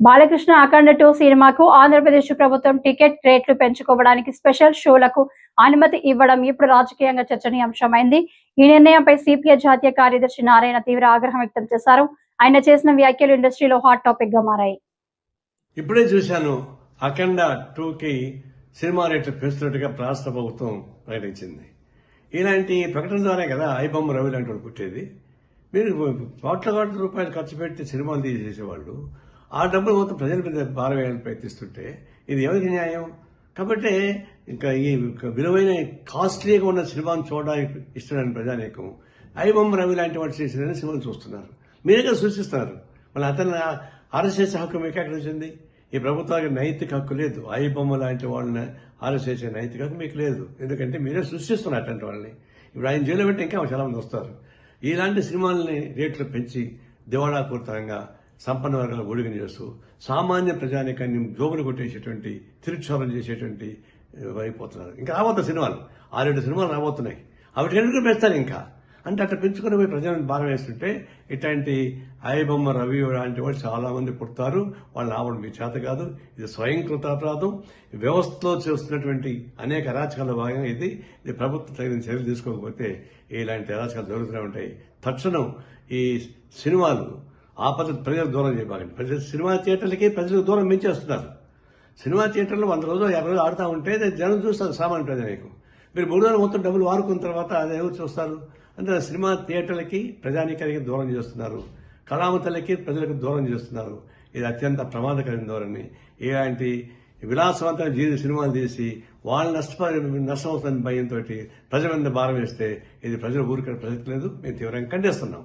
బాలకృష్ణ అఖండ two సినిమాకు ఆంధ్రప్రదేశ్ ప్రభుత్వం ticket రేట్లు పెంచుకోవడానికి స్పెషల్ షోలకు అనుమతి ఇవ్వడం ఇప్పుడు రాజకీయంగా చర్చనీయాంశమైంది. ఈ నిర్ణయంపై సిపిఐ జాతీయ కార్యదర్శి నారాయణ తీవ్ర ఆగ్రహం వ్యక్తం చేశారు. ఆయన చేసిన వ్యాఖ్యలు ఇండస్ట్రీలో హాట్ టాపిక్గా మారాయి. ఇప్పుడే చూశాను అఖండ టూకి సినిమా రేట్లు పెంచుతున్నట్టుగా రాష్ట్ర ప్రభుత్వం ప్రకటించింది. ఇలాంటి ప్రకటన ద్వారా కదా ఐబొమ్మ రవి లాంటి వాడు పుట్టేది. మీరు కోట్ల కోట్ల రూపాయలు ఖర్చు పెట్టి సినిమాలు తీసేసేవాళ్ళు. ఆ డబ్బులు మొత్తం ప్రజల మీద భారవేయాలని ప్రయత్నిస్తుంటే ఇది ఎవరికి న్యాయం? కాబట్టి ఇంకా ఈ విలువైన కాస్ట్లీగా ఉన్న సినిమాను చూడడానికి ఇష్టమైన ప్రజానేకం. ఐబొమ్మ రవి లాంటి వాడు చేసిన సినిమాలు చూస్తున్నారు. మీరే సూచిస్తున్నారు. మళ్ళీ అతను అరెస్ట్ చేసే హక్కు మీకు ఎక్కడ వచ్చింది? ఈ ప్రభుత్వానికి నైతిక హక్కు లేదు. ఐబొమ్మ లాంటి వాళ్ళని అరెస్ట్ చేసే నైతిక హక్కు మీకు లేదు. ఎందుకంటే మీరే సృష్టిస్తున్నారు అటువంటి వాళ్ళని. ఇప్పుడు ఆయన జైలు పెట్టి ఇంకా చాలా మంది వస్తారు. ఇలాంటి సినిమాలని రేట్లు పెంచి దివాళా పూర్తంగా సంపన్న వర్గాల ఒడిగని చేస్తూ సామాన్య ప్రజానికాన్ని జోగులు కొట్టేసేటువంటి తిరుక్షోభం చేసేటువంటి అయిపోతున్నారు ఇంకా రాబోతున్న సినిమాలు. ఆరేడు సినిమాలు రాబోతున్నాయి. అవి ఎందుకు పెంచుతారు ఇంకా. అంటే అట్లా పెంచుకుని పోయి ప్రజలను బాగా వేస్తుంటే ఇట్లాంటి ఐబొమ్మ రవి లాంటి వాళ్ళు చాలామంది పుడతారు. వాళ్ళు రావడం మీ చేత కాదు. ఇది స్వయంకృత అపరాధం వ్యవస్థలో చేస్తున్నటువంటి అనేక అరాచకాల భాగంగా ఇది. ఇది ప్రభుత్వం తగిన చర్యలు తీసుకోకపోతే ఇలాంటి అరాచకాలు జరుగుతూనే ఉంటాయి. తక్షణం ఈ సినిమాలు ఆ పద్ధతి ప్రజలకు దూరం చేయబాగండి ప్రజలు సినిమా థియేటర్లకి ప్రజలకు దూరం మించేస్తున్నారు. సినిమా థియేటర్లో వంద రోజులు యాభై రోజులు ఆడుతూ ఉంటే జనం చూస్తారు సామాన్య ప్రజలకు మీరు మూడు రోజులు మొత్తం డబ్బులు వాడుకున్న తర్వాత అది ఎవరు చూస్తారు? అంటే సినిమా థియేటర్లకి ప్రజానీకానికి దూరం చేస్తున్నారు. కళామతలకి ప్రజలకు దూరం చేస్తున్నారు. ఇది అత్యంత ప్రమాదకరమైన ధోరణి. ఇలాంటి విలాసవంతమైన జీవిత సినిమాలు తీసి వాళ్ళు నష్టపరి నష్టం అవుతుందని భయంతో ప్రజల మీద భారం వేస్తే ఇది ప్రజలు ఊరికే ప్రసక్తి లేదు. మేము తీవ్రంగా ఖండిస్తున్నాం.